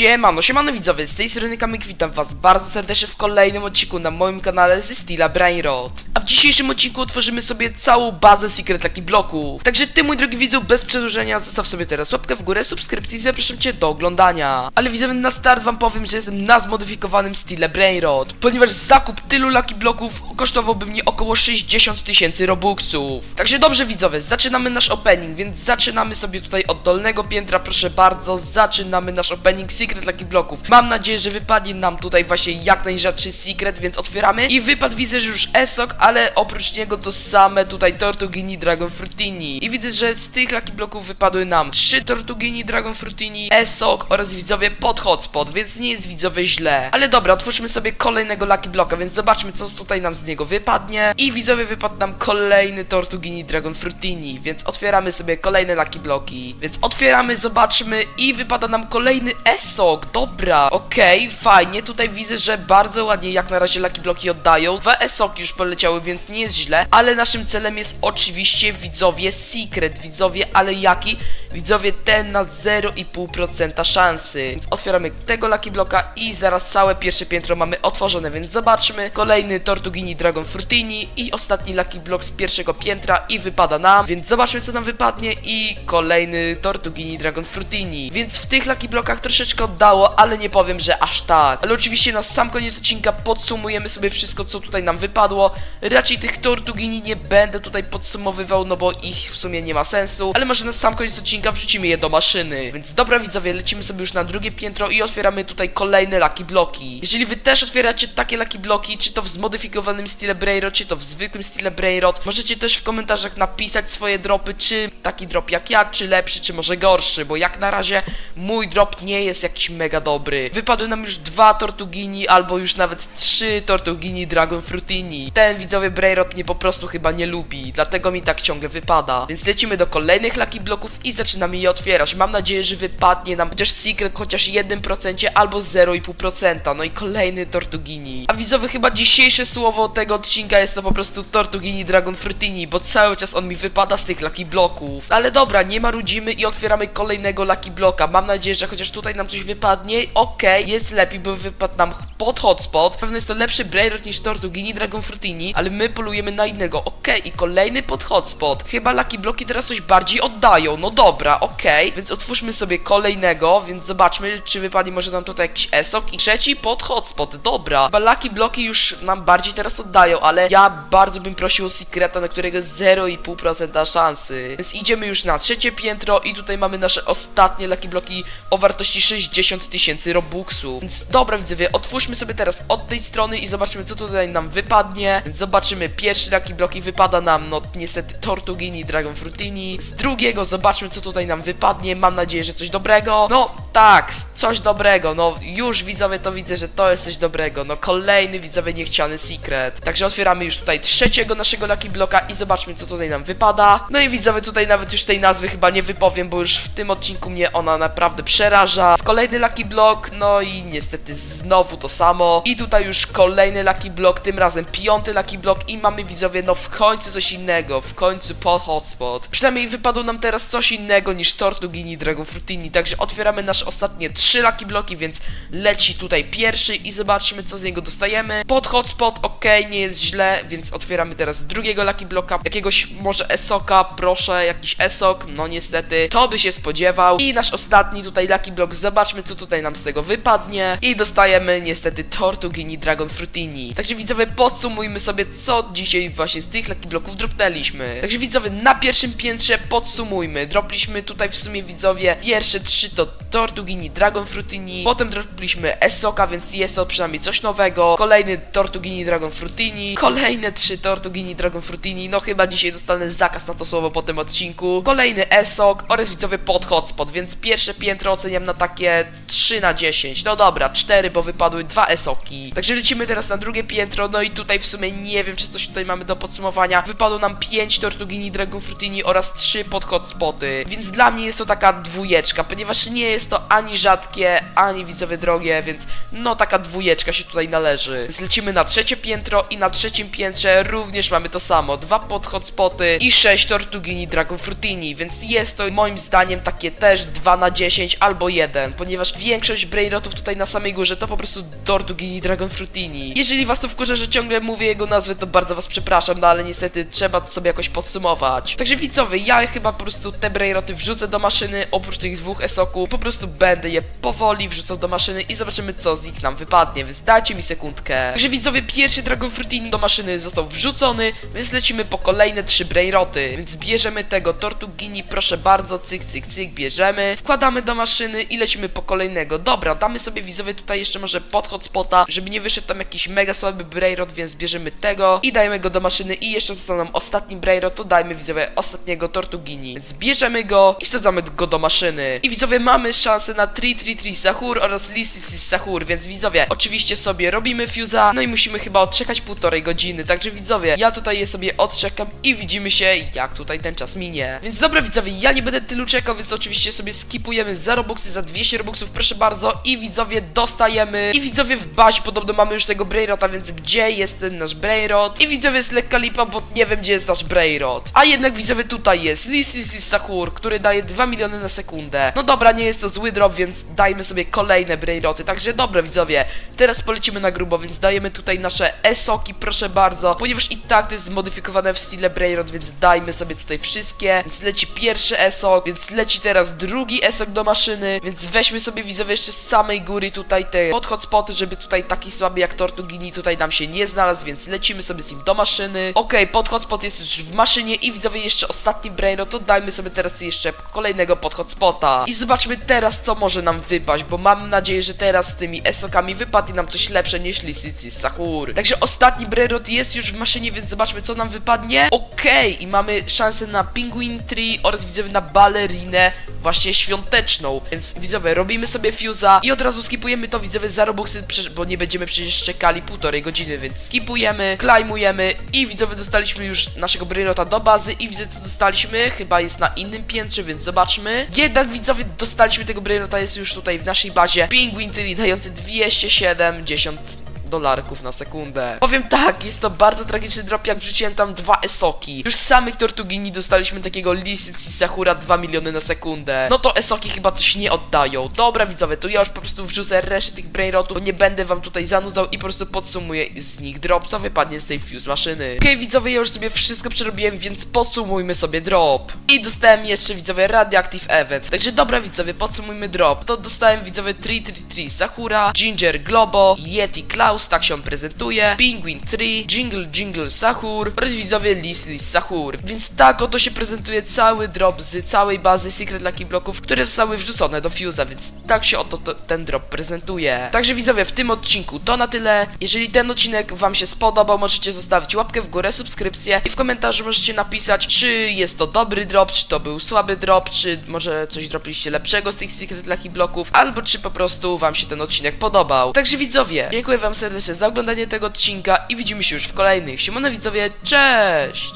Siemano, siemano widzowie, z tej strony Kamyk, witam was bardzo serdecznie w kolejnym odcinku na moim kanale ze Steela Brainrot. A w dzisiejszym odcinku otworzymy sobie całą bazę Secret Lucky Bloków. Także ty, mój drogi widzu, bez przedłużenia, zostaw sobie teraz łapkę w górę, subskrypcji i zapraszam cię do oglądania. Ale widzowie, na start wam powiem, że jestem na zmodyfikowanym Steela Brainrot, ponieważ zakup tylu Lucky Bloków kosztowałby mnie około 60 tysięcy Robuxów. Także dobrze widzowie, zaczynamy nasz opening, więc zaczynamy sobie tutaj od dolnego piętra, proszę bardzo, zaczynamy nasz opening Secret Lucky Bloków. Mam nadzieję, że wypadnie nam tutaj właśnie jak najrzadszy Secret, więc otwieramy. I wypadł widzę, że już Esok, ale oprócz niego to same tutaj Tortugini Dragon Frutini. I widzę, że z tych Lucky Bloków wypadły nam trzy Tortugini Dragon Frutini, Esok oraz widzowie pod hotspot, więc nie jest widzowie źle. Ale dobra, otwórzmy sobie kolejnego Lucky Bloka, więc zobaczmy co tutaj nam z niego wypadnie. I widzowie wypadł nam kolejny Tortugini Dragon Frutini, więc otwieramy sobie kolejne Lucky Bloki. Więc otwieramy, zobaczmy i wypada nam kolejny Esok. Dobra, okej, fajnie. Tutaj widzę, że bardzo ładnie jak na razie Lucky Bloki oddają. Dwa Esoki już poleciały, więc nie jest źle. Ale naszym celem jest oczywiście widzowie Secret. Widzowie, ale jaki? Widzowie ten na 0,5% szansy. Więc otwieramy tego Lucky Bloka i zaraz całe pierwsze piętro mamy otworzone, więc zobaczmy. Kolejny Tortugini Dragon Frutini i ostatni Lucky Block z pierwszego piętra i wypada nam. Więc zobaczmy co nam wypadnie i kolejny Tortugini Dragon Frutini. Więc w tych Lucky Blockach troszeczkę oddało, ale nie powiem, że aż tak. Ale oczywiście na sam koniec odcinka podsumujemy sobie wszystko co tutaj nam wypadło. Raczej tych Tortugini nie będę tutaj podsumowywał, no bo ich w sumie nie ma sensu. Ale może na sam koniec odcinka wrzucimy je do maszyny. Więc dobra widzowie, lecimy sobie już na drugie piętro i otwieramy tutaj kolejne Lucky Bloki. Jeżeli wy też otwieracie takie Lucky Bloki, czy to w zmodyfikowanym stile Brainrot, czy to w zwykłym stile Brainrot, możecie też w komentarzach napisać swoje dropy, czy taki drop jak ja, czy lepszy, czy może gorszy, bo jak na razie mój drop nie jest jakiś mega dobry. Wypadły nam już dwa Tortugini, albo już nawet trzy Tortugini Dragon Frutini. Ten widzowie Brainrot mnie po prostu chyba nie lubi, dlatego mi tak ciągle wypada. Więc lecimy do kolejnych Lucky Bloków i zaczynamy je otwierać. Mam nadzieję, że wypadnie nam chociaż Secret chociaż 1% albo 0,5%. No i kolejny Tortugini. A widzowie chyba dzisiejsze słowo tego odcinka jest to po prostu Tortugini Dragon Frutini, bo cały czas on mi wypada z tych Lucky Bloków. Ale dobra, nie marudzimy i otwieramy kolejnego Lucky Bloka. Mam nadzieję, że chociaż tutaj nam coś wypadnie. Okej, jest lepiej, bo wypadł nam pod hotspot. Pewno jest to lepszy Brainrot niż Tortugini Dragon Frutini, ale my polujemy na innego. Okej, i kolejny pod hotspot. Chyba Lucky Bloki teraz coś bardziej oddają. No dobra, okej. Więc otwórzmy sobie kolejnego, więc zobaczmy, czy wypadnie może nam tutaj jakiś esok. I trzeci pod hotspot. Dobra. Lucky Bloki już nam bardziej teraz oddają, ale ja bardzo bym prosił o Secreta, na którego jest 0,5% szansy. Więc idziemy już na trzecie piętro i tutaj mamy nasze ostatnie Lucky Bloki o wartości 60 tysięcy Robuxów. Więc dobra widzowie, otwórzmy sobie teraz od tej strony i zobaczymy co tutaj nam wypadnie. Więc zobaczymy pierwszy Lucky Block i wypada nam no niestety Tortugini Dragon Frutini. Z drugiego zobaczmy co tutaj nam wypadnie. Mam nadzieję, że coś dobrego. No tak, coś dobrego. No już widzowie to widzę, że to jest coś dobrego. No kolejny widzowie niechciany secret. Także otwieramy już tutaj trzeciego naszego Lucky Blocka i zobaczmy co tutaj nam wypada. No i widzowie tutaj nawet już tej nazwy chyba nie wypowiem, bo już w tym odcinku mnie ona naprawdę przeraża. Kolejny Lucky Block, no i niestety znowu to samo. I tutaj już kolejny Lucky Block, tym razem piąty Lucky Block i mamy widzowie no w końcu coś innego, w końcu pod hotspot. Przynajmniej wypadło nam teraz coś innego niż Tortugini Dragon Frutini, także otwieramy nasze ostatnie trzy Lucky Bloki, więc leci tutaj pierwszy i zobaczmy co z niego dostajemy. Pod hotspot, ok, nie jest źle, więc otwieramy teraz drugiego Lucky Bloka, jakiegoś może Esoka, proszę, jakiś Esok, no niestety, to by się spodziewał. I nasz ostatni tutaj Lucky Block, zobaczmy co tutaj nam z tego wypadnie. I dostajemy niestety Tortugini Dragon Frutini. Także widzowie, podsumujmy sobie co dzisiaj właśnie z tych Lucky Blocków dropnęliśmy. Także widzowie, na pierwszym piętrze podsumujmy. Dropliśmy tutaj w sumie widzowie pierwsze trzy to Tortugini Dragon Frutini, potem dropliśmy Esoka, więc jest to przynajmniej coś nowego. Kolejny Tortugini Dragon Frutini, kolejne trzy Tortugini Dragon Frutini, no chyba dzisiaj dostanę zakaz na to słowo po tym odcinku. Kolejny Esok oraz widzowie pod hotspot, więc pierwsze piętro oceniam na takie 3 na 10. No dobra, 4, bo wypadły dwa Esoki. Także lecimy teraz na drugie piętro, no i tutaj w sumie nie wiem, czy coś tutaj mamy do podsumowania. Wypadło nam 5 Tortugini Dragon Frutini oraz 3 pod hotspoty. Więc dla mnie jest to taka dwójeczka, ponieważ nie jest to ani rzadkie, ani widzowie drogie, więc no taka dwójeczka się tutaj należy. Więc lecimy na trzecie piętro i na trzecim piętrze również mamy to samo, dwa pod hotspoty i sześć tortugini Dragon Frutini, więc jest to moim zdaniem takie też 2 na 10 albo 1, ponieważ większość brainrotów tutaj na samej górze to po prostu tortugini Dragon Frutini. Jeżeli was to wkurza, że ciągle mówię jego nazwę, to bardzo was przepraszam, no ale niestety trzeba to sobie jakoś podsumować. Także widzowie, ja chyba po prostu te brainroty wrzucę do maszyny, oprócz tych dwóch esoków, po prostu będę je powoli wrzucał do maszyny i zobaczymy co z nich nam wypadnie, więc dajcie mi sekundkę. Także widzowie, pierwszy Dragon Frutini do maszyny został wrzucony, więc lecimy po kolejne trzy brainroty, więc bierzemy tego tortugini, proszę bardzo, cyk, cyk, cyk, bierzemy, wkładamy do maszyny i lecimy po kolejnego. Dobra, damy sobie widzowie tutaj jeszcze może pod hotspota, żeby nie wyszedł tam jakiś mega słaby brainrot, więc bierzemy tego i dajemy go do maszyny i jeszcze został nam ostatni brainrot, to dajmy widzowie ostatniego tortugini. Więc bierzemy i wsadzamy go do maszyny. I widzowie mamy szansę na 3-3-3 Sahur oraz Lisis Sahur, więc widzowie oczywiście sobie robimy fuse'a, no i musimy chyba odczekać półtorej godziny, także widzowie ja tutaj je sobie odczekam i widzimy się jak tutaj ten czas minie. Więc dobra widzowie, ja nie będę tylu czekał, więc oczywiście sobie skipujemy za robuxy, za 200 robuxów, proszę bardzo i widzowie dostajemy i widzowie w bazie podobno mamy już tego Brainrota, więc gdzie jest ten nasz Brainrot? I widzowie jest lekka lipa, bo nie wiem gdzie jest nasz Brainrot. A jednak widzowie tutaj jest Lisis Sahur, który daje 2 miliony na sekundę. No dobra, nie jest to zły drop, więc dajmy sobie kolejne Brainroty, także dobra widzowie, teraz polecimy na grubo, więc dajemy tutaj nasze esoki, proszę bardzo, ponieważ i tak to jest zmodyfikowane w stile Brainrot, więc dajmy sobie tutaj wszystkie, więc leci pierwszy esok, więc leci teraz drugi esok do maszyny, więc weźmy sobie widzowie jeszcze z samej góry tutaj te pod hotspoty, żeby tutaj taki słaby jak Tortugini tutaj nam się nie znalazł, więc lecimy sobie z nim do maszyny. Okej, pod hotspot jest już w maszynie i widzowie jeszcze ostatni Brainrot, to dajmy sobie teraz jeszcze kolejnego pod hotspota. I zobaczmy teraz co może nam wypaść, bo mam nadzieję, że teraz z tymi esokami wypadnie nam coś lepsze niż Lisicis Sahur. Także ostatni Brainrot jest już w maszynie, więc zobaczmy co nam wypadnie. Okej, i mamy szansę na Penguin Tree oraz widzowie na balerinę właśnie świąteczną. Więc widzowie, robimy sobie fuse'a i od razu skipujemy to widzowie za robuxy, bo nie będziemy przecież czekali półtorej godziny, więc skipujemy, klejmujemy i widzowie dostaliśmy już naszego Brainrota do bazy i widzę co dostaliśmy, chyba jest na innym piętrze, więc zobaczmy. Jednak widzowie dostaliśmy tego Brainrota, jest już tutaj w naszej bazie Penguin Tree dający 270 dolarków na sekundę. Powiem tak, jest to bardzo tragiczny drop, jak wrzuciłem tam dwa esoki. Już z samych Tortugini dostaliśmy takiego Lisis i Sakura 2 miliony na sekundę. No to esoki chyba coś nie oddają. Dobra widzowie, to ja już po prostu wrzucę resztę tych brainrotów, bo nie będę wam tutaj zanudzał i po prostu podsumuję z nich drop, co wypadnie z tej fuse maszyny. Okej widzowie, ja już sobie wszystko przerobiłem, więc podsumujmy sobie drop. I dostałem jeszcze widzowie Radioactive Event. Także dobra widzowie, podsumujmy drop. To dostałem widzowie 333 Sakura, Ginger Globo, Yeti Klaus, tak się on prezentuje, Penguin 3, Jingle Jingle Sahur oraz widzowie Lis Lis Sahur. Więc tak oto się prezentuje cały drop z całej bazy Secret Lucky Bloków, które zostały wrzucone do Fuse'a, więc tak się oto to, ten drop prezentuje. Także widzowie, w tym odcinku to na tyle. Jeżeli ten odcinek wam się spodobał, możecie zostawić łapkę w górę, subskrypcję i w komentarzu możecie napisać, czy jest to dobry drop, czy to był słaby drop, czy może coś dropliście lepszego z tych Secret Lucky Bloków, albo czy po prostu wam się ten odcinek podobał. Także widzowie, dziękuję wam serdecznie za oglądanie tego odcinka i widzimy się już w kolejnych. Siemano widzowie, cześć!